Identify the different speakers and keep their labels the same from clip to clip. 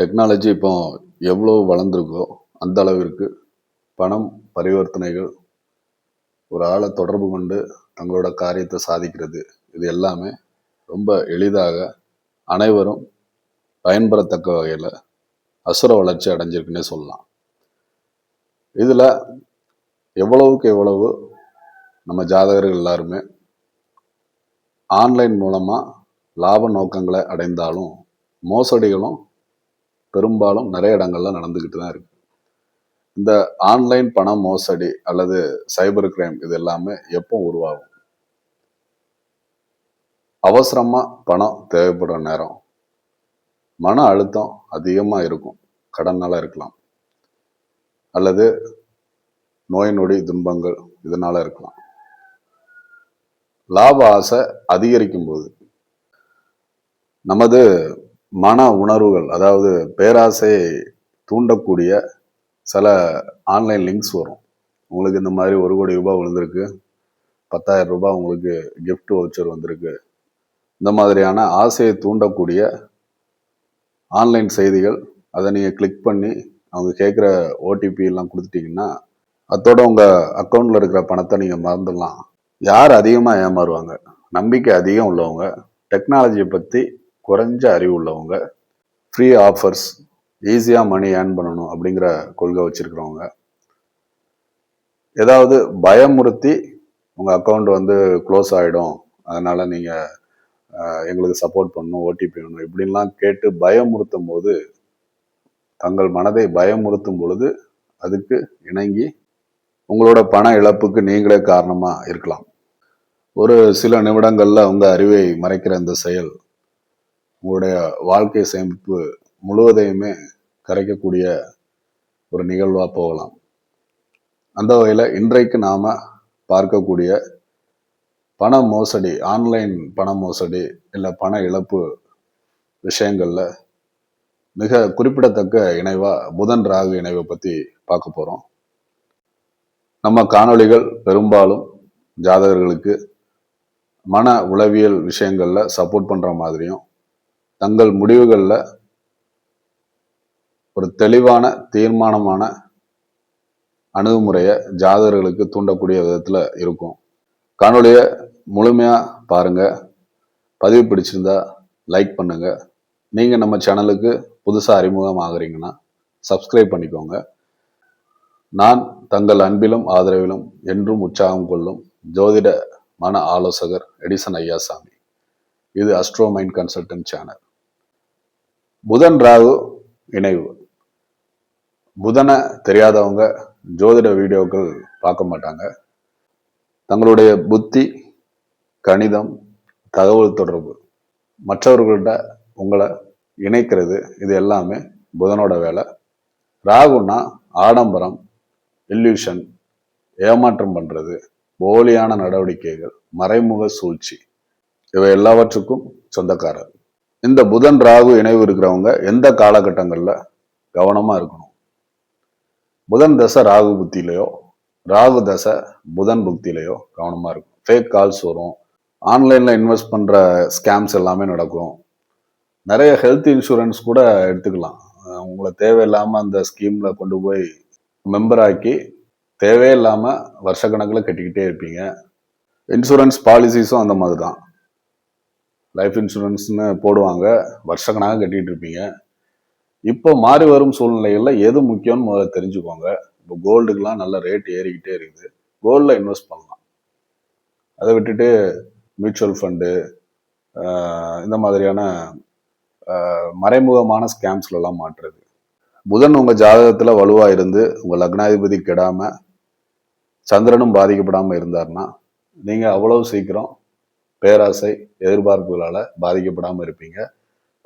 Speaker 1: Technology இப்போ எவ்வளோ வளர்ந்துருக்கோ அந்த அளவிற்கு பணம் பரிவர்த்தனைகள் ஒரு ஆளை தொடர்பு கொண்டு தங்களோட காரியத்தை சாதிக்கிறது இது எல்லாமே ரொம்ப எளிதாக அனைவரும் பயன்பெறத்தக்க வகையில் அசுர வளர்ச்சி அடைஞ்சிருக்குன்னே சொல்லலாம். இதில் எவ்வளவுக்கு எவ்வளவு நம்ம ஜாதகர்கள் எல்லாருமே ஆன்லைன் மூலமாக லாப நோக்கங்களை அடைந்தாலும் மோசடிகளும் பெரும்பாலும் நிறைய இடங்கள்ல நடந்துக்கிட்டு தான் இருக்கு. இந்த ஆன்லைன் பண மோசடி அல்லது சைபர் கிரைம் இது எல்லாமே எப்போ உருவாகும்? அவசரமா பணம் தேவைப்படுற நேரம். மன அழுத்தம் அதிகமாக இருக்கும். கடனால இருக்கலாம். அல்லது நோய் நொடி துன்பங்கள் இதனால இருக்கலாம். லாப ஆசை அதிகரிக்கும் போது நமது மன உணர்வுகள் அதாவது பேராசையை தூண்டக்கூடிய சில ஆன்லைன் லிங்க்ஸ் வரும். உங்களுக்கு இந்த மாதிரி ஒரு கோடி ரூபாய் விழுந்திருக்கு பத்தாயிரம் ரூபாய் உங்களுக்கு கிஃப்ட் வவுச்சர் வந்திருக்கு. இந்த மாதிரியான ஆசையை தூண்டக்கூடிய ஆன்லைன் செய்திகள் அதை நீங்கள் கிளிக் பண்ணி அவங்க கேட்குற ஓடிபி எல்லாம் கொடுத்துட்டிங்கன்னா அதோட உங்கள் அக்கௌண்ட்டில் இருக்கிற பணத்தை நீங்கள் மறந்துடலாம். யார் அதிகமாக ஏமாறுவாங்க? நம்பிக்கை அதிகம் உள்ளவங்க. டெக்னாலஜியை பற்றி குறைஞ்ச அறிவு உள்ளவங்க ஃப்ரீ ஆஃபர்ஸ் ஈஸியாக மணி ஏர்ன் பண்ணணும் அப்படிங்கிற கொள்கை வச்சுருக்கிறவங்க. ஏதாவது பயமுறுத்தி உங்கள் அக்கௌண்ட் வந்து க்ளோஸ் ஆகிடும் அதனால் நீங்கள் எங்களுக்கு சப்போர்ட் பண்ணணும் ஓடிபி வேணும் இப்படின்லாம் கேட்டு பயமுறுத்தும் போது தங்கள் மனதை பயமுறுத்தும் பொழுது அதுக்கு இணங்கி உங்களோட பண இழப்புக்கு நீங்களே காரணமாக இருக்கலாம். ஒரு சில நிமிடங்களில் உங்கள் அறிவை மறைக்கிற இந்த செயல் உங்களுடைய வாழ்க்கை சேமிப்பு முழுவதையுமே கரைக்கக்கூடிய ஒரு நிகழ்வா போகலாம். அந்த வகையில் இன்றைக்கு நாம பார்க்கக்கூடிய பண மோசடி ஆன்லைன் பண மோசடி இல்லை பண இழப்பு விஷயங்களில் மிக குறிப்பிடத்தக்க இணைவாக புதன் ராகு இணைவை பற்றி பார்க்க போகிறோம் நம்ம காணொளிகள் பெரும்பாலும் ஜாதகர்களுக்கு மன உளவியல் விஷயங்களில் சப்போர்ட் பண்ணுற மாதிரியும் தங்கள் முடிவுகளில் ஒரு தெளிவான தீர்மானமான அணுகுமுறையை ஜாதகர்களுக்கு தூண்டக்கூடிய விதத்தில் இருக்கும். காணொலியை முழுமையாக பாருங்க. பதிவு பிடிச்சிருந்தா லைக் பண்ணுங்கள் நீங்கள் நம்ம சேனலுக்கு புதுசாக அறிமுகம் ஆகிறீங்கன்னா சப்ஸ்கிரைப் பண்ணிக்கோங்க. நான் தங்கள் அன்பிலும் ஆதரவிலும் என்றும் உற்சாகம் கொள்ளும் ஜோதிட மன ஆலோசகர் எடிசன் ஐயாசாமி. இது அஸ்ட்ரோ மைண்ட் கன்சல்டன்ட் சேனல் புதன் ராகு இணைவு. புதனை தெரியாதவங்க ஜோதிட வீடியோக்கள் பார்க்க மாட்டாங்க. தங்களுடைய புத்தி கணிதம் தகவல் தொடர்பு மற்றவர்கள்ட்ட உங்களை இணைக்கிறது இது எல்லாமே புதனோட வேலை. ராகுனா ஆடம்பரம் இல்யூஷன் ஏமாற்றம் பண்ணுறது போலியான நடவடிக்கைகள் மறைமுக சூழ்ச்சி. இவை எல்லாவற்றுக்கும் சொந்தக்காரர். இந்த புதன் ராகு இணைவு இருக்கிறவங்க எந்த காலகட்டங்களில் கவனமாக இருக்கணும்? புதன் தசை ராகு புத்தியிலையோ ராகு தசை புதன் புக்தியிலையோ கவனமாக இருக்கும் ஃபேக் கால்ஸ் வரும். ஆன்லைனில் இன்வெஸ்ட் பண்ணுற ஸ்கேம்ஸ் எல்லாமே நடக்கும். நிறைய ஹெல்த் இன்சூரன்ஸ் கூட எடுத்துக்கலாம். உங்களை தேவையில்லாமல் அந்த ஸ்கீமில் கொண்டு போய் மெம்பர் ஆக்கி வருஷக்கணக்கில் கட்டிக்கிட்டே இருப்பீங்க. இன்சூரன்ஸ் பாலிசிஸும் அந்த மாதிரி தான் லைஃப் இன்சூரன்ஸ்னு போடுவாங்க. வருஷக்கணக்காக கட்டிகிட்டு இருப்பீங்க. இப்போ மாறி வரும் சூழ்நிலைகளில் எது முக்கியம்னு முதல்ல தெரிஞ்சுக்கோங்க. இப்போ கோல்டுக்கெலாம் நல்ல ரேட் ஏறிக்கிட்டே இருக்குது. கோல்டில் இன்வெஸ்ட் பண்ணலாம். அதை விட்டுட்டு மியூச்சுவல் ஃபண்டு இந்த மாதிரியான மறைமுகமான ஸ்கேம்ஸ்லலாம் மாற்றுறது. புதன் உங்கள் ஜாதகத்தில் வலுவாக இருந்து உங்கள் லக்னாதிபதி கெடாமல் சந்திரனும் பாதிக்கப்படாமல் இருந்தாருன்னா நீங்கள் அவ்வளவு சீக்கிரம் பேராசை எதிர்பார்ப்புகளால் பாதிக்கப்படாமல் இருப்பீங்க.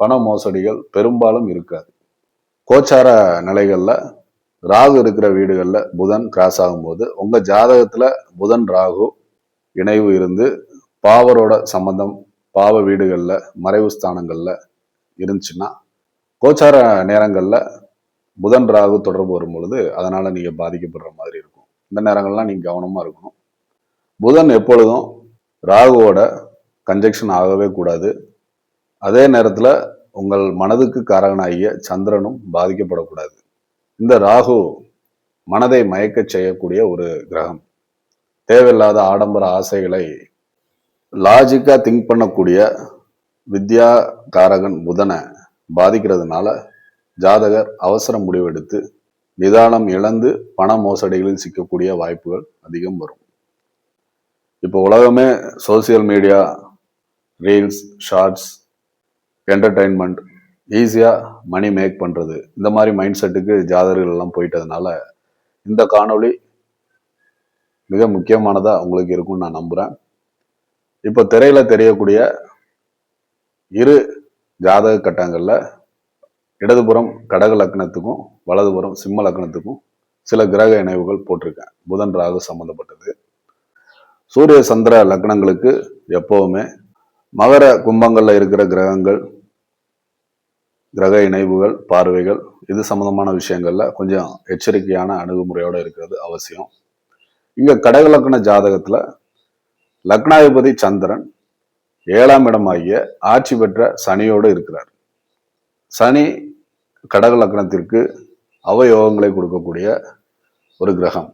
Speaker 1: பண மோசடிகள் பெரும்பாலும் இருக்காது. கோச்சார நிலைகளில் ராகு இருக்கிற வீடுகளில் புதன் கிராஸ் ஆகும்போது உங்கள் ஜாதகத்தில் புதன் ராகு இணைவு இருந்து பாவரோட சம்பந்தம் பாவ வீடுகளில் மறைவு ஸ்தானங்களில் இருந்துச்சுன்னா கோச்சார நேரங்களில் புதன் ராகு தொடர்பு வரும் பொழுது அதனால் நீங்கள் பாதிக்கப்படுற மாதிரி இருக்கும். இந்த நேரங்கள்லாம் நீங்கள் கவனமாக இருக்கணும். புதன் எப்பொழுதும் ராகுவோட கன்ஜெக்ஷன் ஆகவே கூடாது. அதே நேரத்தில் உங்கள் மனதுக்கு காரகனாகிய சந்திரனும் பாதிக்கப்படக்கூடாது. இந்த ராகு மனதை மயக்கச் செய்யக்கூடிய ஒரு கிரகம். தேவையில்லாத ஆடம்பர ஆசைகளை லாஜிக்காக திங்க் பண்ணக்கூடிய வித்யா காரகன் புதனை பாதிக்கிறதுனால ஜாதகர் அவசர முடிவெடுத்து நிதானம் இழந்து பண மோசடிகளில் சிக்கக்கூடிய வாய்ப்புகள் அதிகம் வரும். இப்போ உலகமே social media reels shorts entertainment ஈஸியாக மணி மேக் பண்ணுறது இந்த மாதிரி மைண்ட் செட்டுக்கு ஜாதகர்கள் எல்லாம் போயிட்டதுனால இந்த காணொளி மிக முக்கியமானதாக உங்களுக்கு இருக்கும்னு நான் நம்புகிறேன் இப்போ திரையில் தெரியக்கூடிய இரு ஜாதக கட்டங்களில் இடதுபுறம் கடக லக்னத்துக்கும் வலதுபுறம் சிம்ம லக்னத்துக்கும் சில கிரக இணைவுகள் போட்டிருக்கேன். புதன் ராகு சம்மந்தப்பட்டது சூரிய சந்திர லக்னங்களுக்கு எப்போவுமே மகர கும்பங்களில் இருக்கிற கிரகங்கள் கிரக இணைவுகள் பார்வைகள் இது சம்மந்தமான விஷயங்களில் கொஞ்சம் எச்சரிக்கையான அணுகுமுறையோடு இருக்கிறது அவசியம். இங்கே கடக லக்ன ஜாதகத்துல லக்னாதிபதி சந்திரன் ஏழாம் இடமாகிய ஆட்சி பெற்ற சனியோடு இருக்கிறார். சனி கடக லக்னத்திற்கு அவயோகங்களை கொடுக்கக்கூடிய ஒரு கிரகம்.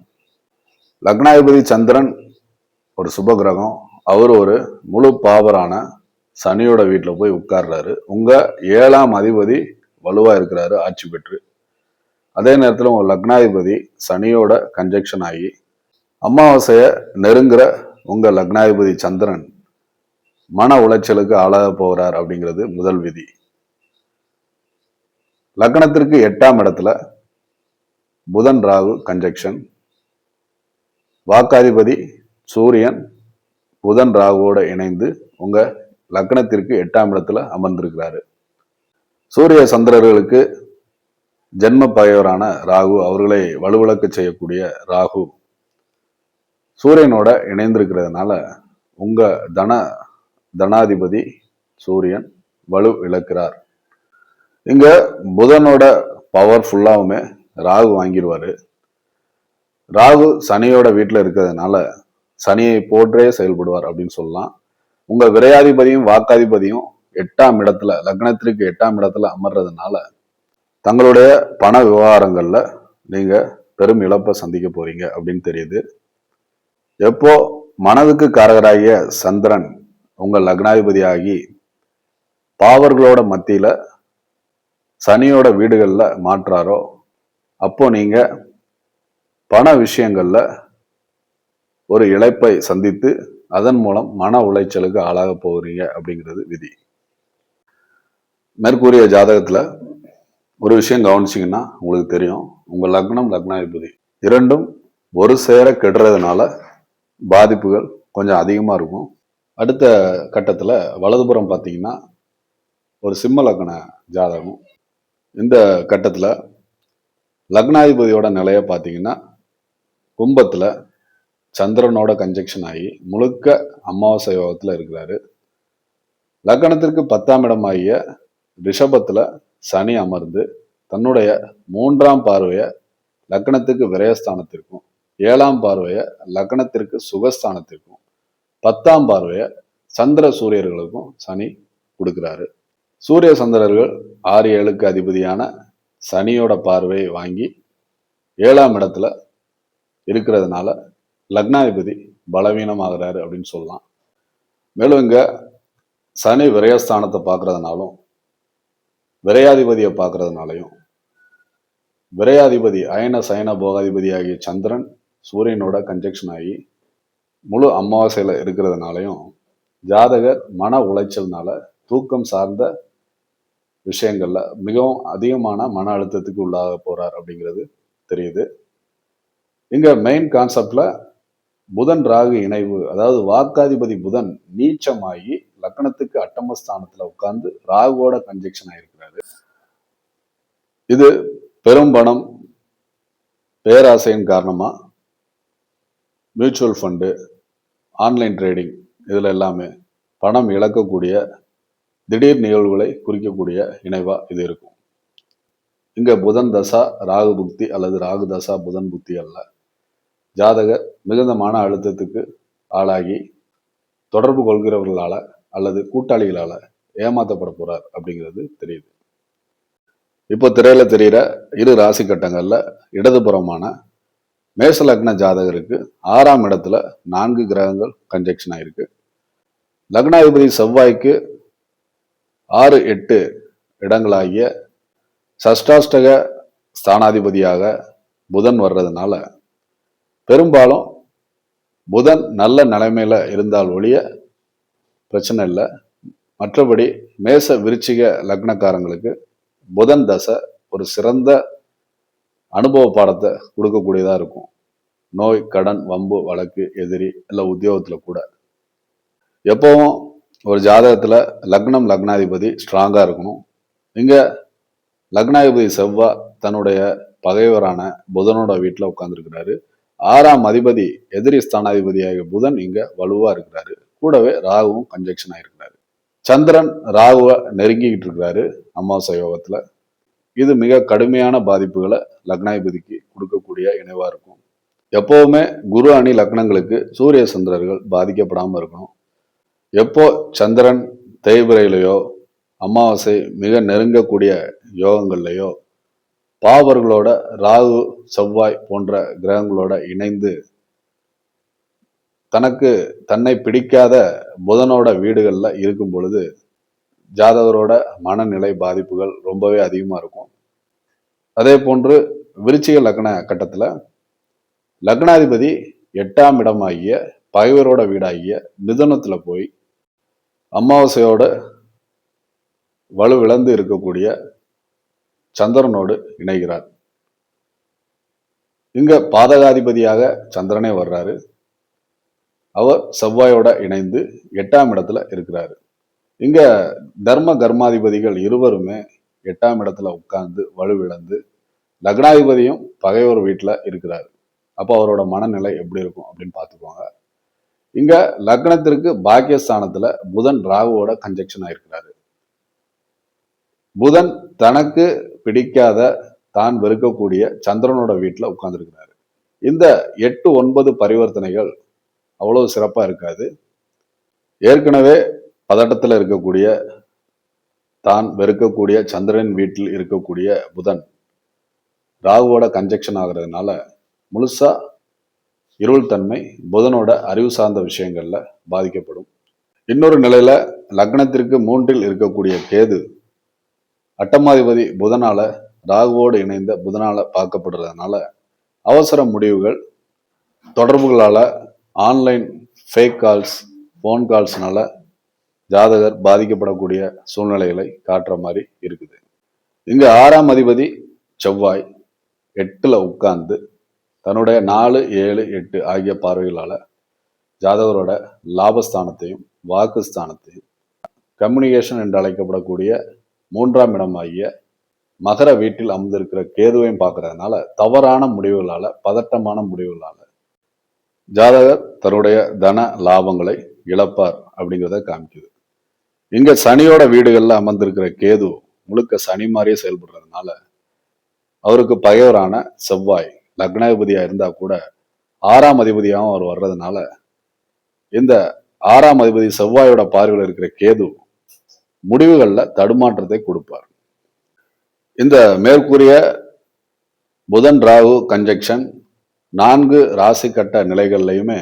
Speaker 1: லக்னாதிபதி சந்திரன் ஒரு சுப கிரகம். அவர் ஒரு முழு பாவரான சனியோட வீட்டில் போய் உட்கார்றாரு. உங்க ஏழாம் அதிபதி வலுவாக இருக்கிறாரு ஆட்சி பெற்று. அதே நேரத்தில் உங்கள் லக்னாதிபதி சனியோட கன்ஜெக்ஷன் ஆகி அமாவாசையை நெருங்குற உங்கள் லக்னாதிபதி சந்திரன் மன உளைச்சலுக்கு ஆளாக போகிறார் அப்படிங்கிறது முதல் விதி. லக்னத்திற்கு எட்டாம் இடத்துல புதன் ராகு கன்ஜெக்ஷன் வாக்காதிபதி சூரியன் புதன் ராகுவோட இணைந்து உங்க லக்னத்திற்கு எட்டாம் இடத்துல அமர்ந்திருக்கிறாரு. சூரிய சந்திரர்களுக்கு ஜென்ம பகைவரான ராகு அவர்களை வலுவிளக்க செய்யக்கூடிய ராகு சூரியனோட இணைந்திருக்கிறதுனால உங்க தன தனாதிபதி சூரியன் வலு இழக்கிறார். இங்க புதனோட பவர் ஃபுல்லாவுமே ராகு வாங்கிடுவாரு. ராகு சனியோட வீட்டில் இருக்கிறதுனால சனியை போற்றே செயல்படுவார் அப்படின்னு சொல்லலாம். உங்க விரையாதிபதியும் வாக்காதிபதியும் எட்டாம் இடத்துல லக்னத்திற்கு எட்டாம் இடத்துல அமர்றதுனால தங்களுடைய பண விவகாரங்கள்ல நீங்க பெரும் இழப்பை சந்திக்க போறீங்க அப்படின்னு தெரியுது. எப்போ மனதுக்கு காரகராகிய சந்திரன் உங்க லக்னாதிபதி ஆகி பாவர்களோட மத்தியில சனியோட வீடுகளில் மாற்றாரோ அப்போ நீங்க பண விஷயங்கள்ல ஒரு இழப்பை சந்தித்து அதன் மூலம் மன உளைச்சலுக்கு ஆளாக போகிறீங்க அப்படிங்கிறது விதி. மேற்கூறிய ஜாதகத்தில் ஒரு விஷயம் கவனிச்சிங்கன்னா உங்களுக்கு தெரியும். உங்கள் லக்னம் லக்னாதிபதி. இரண்டும் ஒரு சேர கெடுறதுனால பாதிப்புகள் கொஞ்சம் அதிகமாக இருக்கும். அடுத்த கட்டத்தில் வலதுபுறம் பார்த்தீங்கன்னா ஒரு சிம்ம லக்ன ஜாதகம். இந்த கட்டத்தில் லக்னாதிபதியோட நிலையை பார்த்தீங்கன்னா கும்பத்தில் சந்திரனோட கன்ஜெக்ஷன் ஆகி முழுக்க அமாவாசை யோகத்தில் இருக்கிறாரு. லக்னத்திற்கு பத்தாம் இடமாகிய ரிஷபத்தில் சனி அமர்ந்து தன்னுடைய மூன்றாம் பார்வையை லக்னத்துக்கு விரயஸ்தானத்திற்கும் ஏழாம் பார்வையை லக்னத்திற்கு சுகஸ்தானத்திற்கும் பத்தாம் பார்வையை சந்திர சூரியர்களுக்கும் சனி கொடுக்குறாரு. சூரிய சந்திரர்கள் ஆறு ஏழுக்கு அதிபதியான சனியோட பார்வையை வாங்கி ஏழாம் இடத்துல இருக்கிறதுனால லக்னாதிபதி பலவீனமாகிறாரு அப்படின்னு சொல்லலாம். மேலும் இங்கே சனி விரயஸ்தானத்தை பார்க்கறதுனாலும் விரையாதிபதியை பார்க்குறதுனாலையும் விரையாதிபதி அயன சயன போகாதிபதி ஆகிய சந்திரன் சூரியனோட கன்ஜெக்ஷன் ஆகி முழு அமாவாசையில் இருக்கிறதுனாலையும் ஜாதகர் மன உளைச்சல்னால தூக்கம் சார்ந்த விஷயங்களில் மிகவும் அதிகமான மன அழுத்தத்துக்கு உள்ளாக போகிறார் அப்படிங்கிறது தெரியுது. இங்கே மெயின் கான்செப்டில் புதன் ராகு இணைவு அதாவது வாக்காதிபதி புதன் நீச்சமாகி லக்கணத்துக்கு அட்டமஸ்தானத்துல உட்கார்ந்து ராகுவோட கன்ஜெக்ஷன் ஆயிருக்கிறாரு. இது பெரும் பணம் பேராசையின் காரணமா மியூச்சுவல் ஃபண்டு ஆன்லைன் ட்ரேடிங் இதில் எல்லாமே பணம் இழக்கக்கூடிய திடீர் நிகழ்வுகளை குறிக்கக்கூடிய இணைவா இது இருக்கும். இங்க புதன் தசா ராகு புக்தி அல்லது ராகு தசா புதன் புத்தி அல்ல. ஜாதகர் மிகுந்த மன அழுத்தத்துக்கு ஆளாகி தொடர்பு கொள்கிறவர்களால் அல்லது கூட்டாளிகளால் ஏமாத்தப்பட போகிறார் அப்படிங்கிறது தெரியுது. இப்போ திரையில் தெரிகிற இரு ராசி கட்டங்களில் இடதுபுறமான மேச லக்ன ஜாதகருக்கு ஆறாம் இடத்துல நான்கு கிரகங்கள் கன்ஜெக்ஷன் ஆயிருக்கு. லக்னாதிபதி செவ்வாய்க்கு ஆறு எட்டு இடங்களாகிய சஷ்டாஷ்டக ஸ்தானாதிபதியாக புதன் வர்றதுனால பெரும்பாலும் புதன் நல்ல நிலைமையில் இருந்தால் ஒழிய பிரச்சனை இல்லை. மற்றபடி மேச விருச்சிக லக்னக்காரங்களுக்கு புதன் தசை ஒரு சிறந்த அனுபவ பாடத்தை கொடுக்கக்கூடியதாக இருக்கும். நோய் கடன் வம்பு வழக்கு எதிரி இல்லை உத்தியோகத்தில் கூட. எப்பவும் ஒரு ஜாதகத்தில் லக்னம் லக்னாதிபதி ஸ்ட்ராங்காக இருக்கணும். இங்கே லக்னாதிபதி செவ்வாய் தன்னுடைய பகைவரான புதனோட வீட்டில் உட்காந்துருக்கிறாரு ஆறாம் அதிபதி எதிரி ஸ்தானாதிபதியாக புதன் இங்க வலுவா இருக்கிறாரு. கூடவே ராகுவும் கன்ஜெக்ஷன் ஆயிருக்கிறாரு. சந்திரன் ராகுவை நெருங்கிக்கிட்டு இருக்கிறாரு அமாவாசை யோகத்துல. இது மிக கடுமையான பாதிப்புகளை லக்னாதிபதிக்கு கொடுக்கக்கூடிய இணைவா இருக்கும். எப்பவுமே குரு அணி லக்னங்களுக்கு சூரிய சந்திரர்கள் பாதிக்கப்படாமல் இருக்கணும். எப்போ சந்திரன் தேய்பிரையிலையோ அமாவாசை மிக நெருங்கக்கூடிய யோகங்கள்லையோ பாவர்களோட ராகு செவ்வாய் போன்ற கிரகங்களோட இணைந்து தனக்கு தன்னை பிடிக்காத புதனோட வீடுகள்ல இருக்கும் பொழுது ஜாதகரோட மனநிலை பாதிப்புகள் ரொம்பவே அதிகமா இருக்கும். அதே போன்று விருச்சிக லக்ன கட்டத்துல லக்னாதிபதி எட்டாம் இடமாகிய பகைவரோட வீடாகிய மிதனத்தில் போய் அமாவாசையோட வலுவிழந்து இருக்கக்கூடிய சந்திரனோடு இணைகிறார். இங்க பாதகாதிபதியாக சந்திரனே வர்றாரு. அவர் செவ்வாயோட இணைந்து எட்டாம் இடத்துல இருக்கிறாரு. இங்க தர்ம கர்மாதிபதிகள் இருவருமே எட்டாம் இடத்துல உட்கார்ந்து வலுவிழந்து லக்னாதிபதியும் பகைவர் வீட்டுல இருக்கிறாரு. அப்போ அவரோட மனநிலை எப்படி இருக்கும் அப்படின்னு பார்த்துக்கோங்க. இங்க லக்னத்திற்கு பாக்கியஸ்தானத்துல புதன் ராகுவோட கன்ஜெக்ஷன் ஆயிருக்கிறாரு. புதன் தனக்கு பிடிக்காத தான் வெறுக்கக்கூடிய சந்திரனோட வீட்டில் உட்கார்ந்துருக்கிறாரு. இந்த எட்டு ஒன்பது பரிவர்த்தனைகள் அவ்வளவு சிறப்பாக இருக்காது. ஏற்கனவே பதட்டத்தில் இருக்கக்கூடிய தான் வெறுக்கக்கூடிய சந்திரன் வீட்டில் இருக்கக்கூடிய புதன் ராகுவோட கன்ஜெக்ஷன் ஆகிறதுனால முழுசா இருள் தன்மை புதனோட அறிவு சார்ந்த விஷயங்களில் பாதிக்கப்படும். இன்னொரு நிலையில் லக்னத்திற்கு மூன்றில் இருக்கக்கூடிய கேது அட்டமாதிபதி புதனால ராகுவோடு இணைந்த புதனால பார்க்கப்படுறதுனால அவசர முடிவுகள் தொடர்புகளால் ஆன்லைன் ஃபேக் கால்ஸ் ஃபோன் கால்ஸ்னால ஜாதகர் பாதிக்கப்படக்கூடிய சூழ்நிலைகளை காட்டுற மாதிரி இருக்குது. இங்கே ஆறாம் அதிபதி செவ்வாய் எட்டில் உட்கார்ந்து தன்னுடைய நாலு ஏழு எட்டு ஆகிய பார்வைகளால் ஜாதகரோட லாபஸ்தானத்தையும் வாக்குஸ்தானத்தையும் கம்யூனிகேஷன் என்று அழைக்கப்படக்கூடிய மூன்றாம் இடம் ஆகிய மகர வீட்டில் அமர்ந்திருக்கிற கேதுவையும் பார்க்கறதுனால தவறான முடிவுகளால பதட்டமான முடிவுகளால ஜாதகர் தன்னுடைய தன லாபங்களை இழப்பார் அப்படிங்கிறத காமிக்குது. இங்க சனியோட வீடுகள்ல அமர்ந்திருக்கிற கேது முழுக்க சனி மாதிரியே செயல்படுறதுனால அவருக்கு பகைவரான செவ்வாய் லக்னாதிபதியாக இருந்தா கூட ஆறாம் அதிபதியாகவும் அவர் வர்றதுனால இந்த ஆறாம் அதிபதி செவ்வாயோட பார்வையில் இருக்கிற கேது முடிவுகளில் தடுமாற்றத்தை கொடுப்பார். இந்த மேற்கூறிய புதன் ராகு கன்ஜெக்ஷன் நான்கு ராசி கட்ட நிலைகள்லையுமே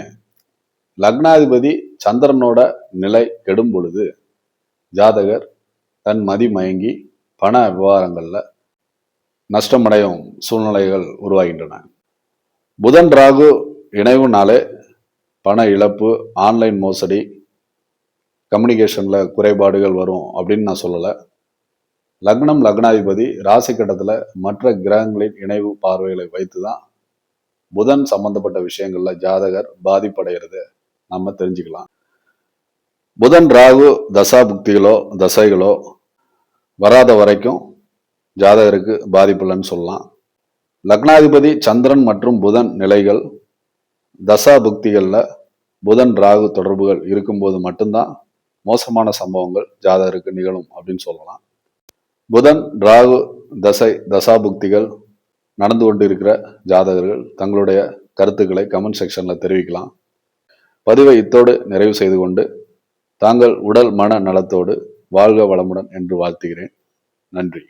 Speaker 1: லக்னாதிபதி சந்திரனோட நிலை கெடும் பொழுது ஜாதகர் தன் மதி மயங்கி பண விவகாரங்களில் நஷ்டமடையும் சூழ்நிலைகள் உருவாகின்றன. புதன் ராகு இணைவுனாலே பண இழப்பு ஆன்லைன் மோசடி கம்யூனிகேஷனில் குறைபாடுகள் வரும் அப்படின்னு நான் சொல்லலை. லக்னம் லக்னாதிபதி ராசி கட்டத்தில் மற்ற கிரகங்களின் இணைவு பார்வைகளை வைத்து தான் புதன் சம்பந்தப்பட்ட விஷயங்களில் ஜாதகர் பாதிப்படைகிறத நம்ம தெரிஞ்சுக்கலாம். புதன் ராகு தசா புக்திகளோ தசைகளோ வராத வரைக்கும் ஜாதகருக்கு பாதிப்பு இல்லைன்னு சொல்லலாம். லக்னாதிபதி சந்திரன் மற்றும் புதன் நிலைகள் தசா புக்திகளில் புதன் ராகு தொடர்புகள் இருக்கும்போது மட்டும்தான் மோசமான சம்பவங்கள் ஜாதகருக்கு நிகழும் அப்படின்னு சொல்லலாம். புதன் ராகு தசை தசாபுக்திகள் நடந்து கொண்டு இருக்கிற ஜாதகர்கள் தங்களுடைய கருத்துக்களை கமெண்ட் செக்ஷனில் தெரிவிக்கலாம். பதிவை இத்தோடு நிறைவு செய்து கொண்டு தாங்கள் உடல் மன நலத்தோடு வாழ்க வளமுடன் என்று வாழ்த்துகிறேன். நன்றி.